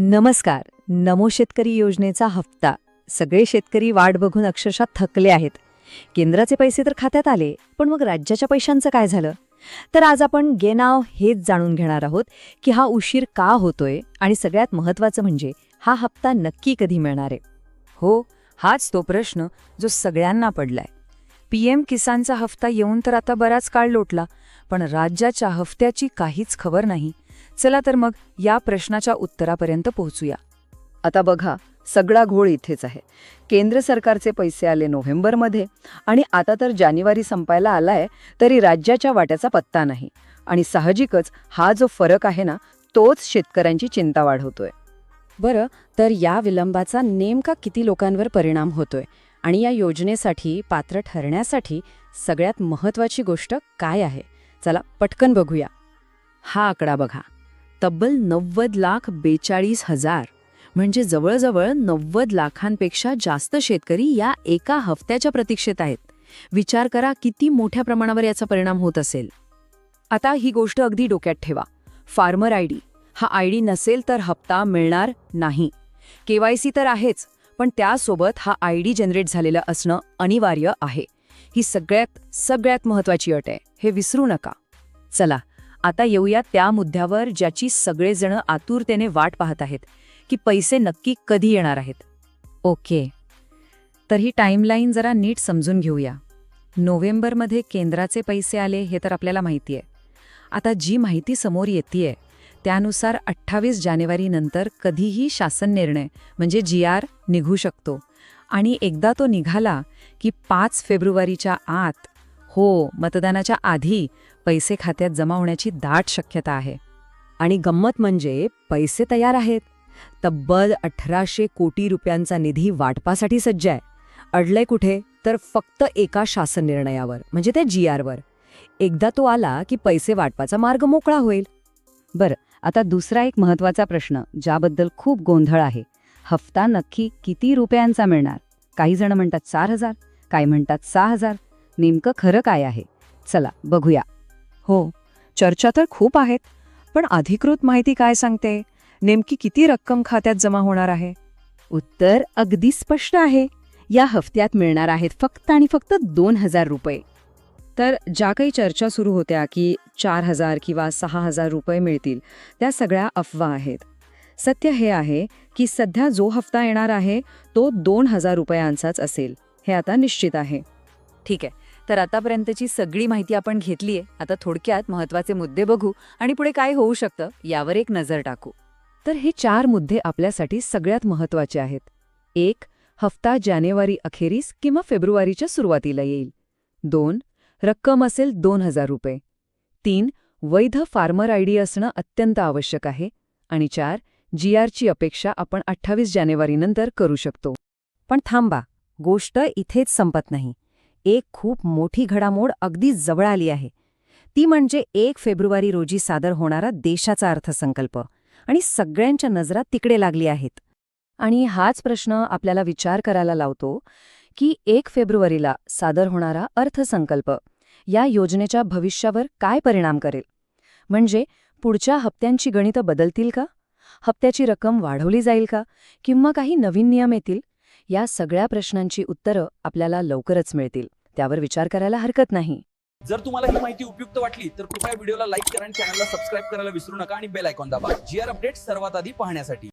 नमस्कार. नमो शेतकरी योजनेचा हप्ता. सगळे शेतकरी वाट बघून अक्षरशः थकले आहेत. केंद्राचे पैसे तर खात्यात आले पण मग राज्याच्या पैशांचं काय झालं? तर आज आपण गेनाव हेच जाणून घेणार आहोत की हा उशीर का होतोय आणि सगळ्यात महत्त्वाचं म्हणजे हा हप्ता नक्की कधी मिळणार आहे? हो हाच तो प्रश्न जो सगळ्यांना पडलाय. पीएम किसानचा हफ्ता येऊन तर आता बराच काळ लोटला पण राज्याच्या हप्त्याची काहीच खबर नाही. चला तर मग या प्रश्नाच्या उत्तरापर्यंत पोहोचूया. आता बघा सगळा घोळ इथेच आहे. केंद्र सरकारचे पैसे आले नोव्हेंबरमध्ये आणि आता तर जानेवारी संपायला आलाय तरी राज्याच्या वाट्याचा पत्ता नाही. आणि साहजिकच हा जो फरक आहे ना तोच शेतकऱ्यांची चिंता वाढवतोय. बरं तर या विलंबाचा नेमका किती लोकांवर परिणाम होतोय? आणि या योजनेसाठी पात्र ठरण्यासाठी सगळ्यात महत्त्वाची गोष्ट काय आहे? चला पटकन बघूया. हा आकडा बघा. तब्बल नव्वद लाख बेचाळीस हजार. म्हणजे जवळजवळ नव्वद लाखांपेक्षा जास्त शेतकरी या एका हफ्त्याच्या प्रतीक्षेत आहेत. विचार करा किती मोठ्या प्रमाणावर याचा परिणाम होत असेल. आता ही गोष्ट अगदी डोक्यात ठेवा. Farmer I D. हा आय डी नसेल तर हप्ता मिळणार नाही. केवायसी तर आहेच पण त्यासोबत हा आय डी जनरेट झालेलं असणं अनिवार्य आहे. ही सगळ्यात सगळ्यात महत्वाची अट आहे. हे विसरू नका. चला आता येऊया त्या मुद्द्यावर ज्याची सगळेजण आतुरतेने वाट पाहत आहेत की पैसे नक्की कधी येणार आहेत. ओके. तर ही टाईमलाईन जरा नीट समजून घेऊया. नोव्हेंबरमध्ये केंद्राचे पैसे आले हे तर आपल्याला माहिती आहे. आता जी माहिती समोर येतेय त्यानुसार अठ्ठावीस जानेवारीनंतर कधीही शासन निर्णय म्हणजे जी आर निघू शकतो. आणि एकदा तो निघाला की पाच फेब्रुवारीच्या आत हो मतदानाच्या आधी पैसे खात्यात जमा होण्याची दाट शक्यता आहे. आणि गंमत म्हणजे पैसे तयार आहेत. तब्बल अठराशे कोटी रुपयांचा निधी वाटपासाठी सज्ज आहे. अडलंय कुठे? तर फक्त एका शासन निर्णयावर म्हणजे त्या जी आरवर. एकदा तो आला की पैसे वाटपाचा मार्ग मोकळा होईल. बरं आता दुसरा एक महत्त्वाचा प्रश्न ज्याबद्दल खूप गोंधळ आहे. हफ्ता नक्की किती रुपयांचा मिळणार? काही जण म्हणतात चार हजार काही म्हणतात सहा हजार. नेमकं खरं काय आहे? चला बघूया. हो चर्चा तर खूप आहेत पण अधिकृत माहिती काय सांगते? नेमकी किती रक्कम खात्यात जमा होणार आहे? उत्तर अगदी स्पष्ट आहे. या हफ्त्यात मिळणार आहेत फक्त आणि फक्त दोन हजार रुपये. तर ज्या काही चर्चा सुरू होत्या की चार हजार किंवा सहा हजार रुपये मिळतील त्या सगळ्या अफवा आहेत. सत्य हे आहे की सध्या जो हफ्ता येणार आहे तो दोन हजार रुपयांचाच असेल हे आता निश्चित आहे. ठीक आहे. तर आतापर्यंतची सगळी माहिती आपण घेतलीये. आता थोडक्यात महत्त्वाचे मुद्दे बघू आणि पुढे काय होऊ शकतं यावर एक नजर टाकू. तर हे चार मुद्दे आपल्यासाठी सगळ्यात महत्त्वाचे आहेत. एक हफ्ता जानेवारी अखेरीस किंवा फेब्रुवारीच्या सुरुवातीला येईल. दोन रक्कम असेल दोन हजार रुपये. तीन वैध फार्मर आयडी असणं अत्यंत आवश्यक आहे. आणि चार जी आरची अपेक्षा आपण अठ्ठावीस जानेवारीनंतर करू शकतो. पण थांबा गोष्ट इथेच संपत नाही. एक खूप मोठी घडामोड अगदी जवळ आली आहे. ती म्हणजे एक फेब्रुवारी रोजी सादर होणारा देशाचा अर्थसंकल्प आणि सगळ्यांच्या नजरा तिकडे लागली आहेत. आणि हाच प्रश्न आपल्याला विचार करायला लावतो की एक फेब्रुवारीला सादर होणारा अर्थसंकल्प या योजनेच्या भविष्यावर काय परिणाम करेल? म्हणजे पुढच्या हप्त्यांची गणितं बदलतील का? हप्त्याची रक्कम वाढवली जाईल का? किंवा काही नवीन नियम येतील? या सगळ्या प्रश्नांची उत्तरं आपल्याला लवकरच मिळतील. त्यावर विचार करायला हरकत नाही. जर तुम्हाला ही माहिती उपयुक्त वाटली तर कृपया व्हिडिओला लाईक करा आणि चॅनलला सबस्क्राईब करायला विसरू नका आणि बेल आयकॉन दाबा. जी आर अपडेट सर्वात आधी पाहण्यासाठी.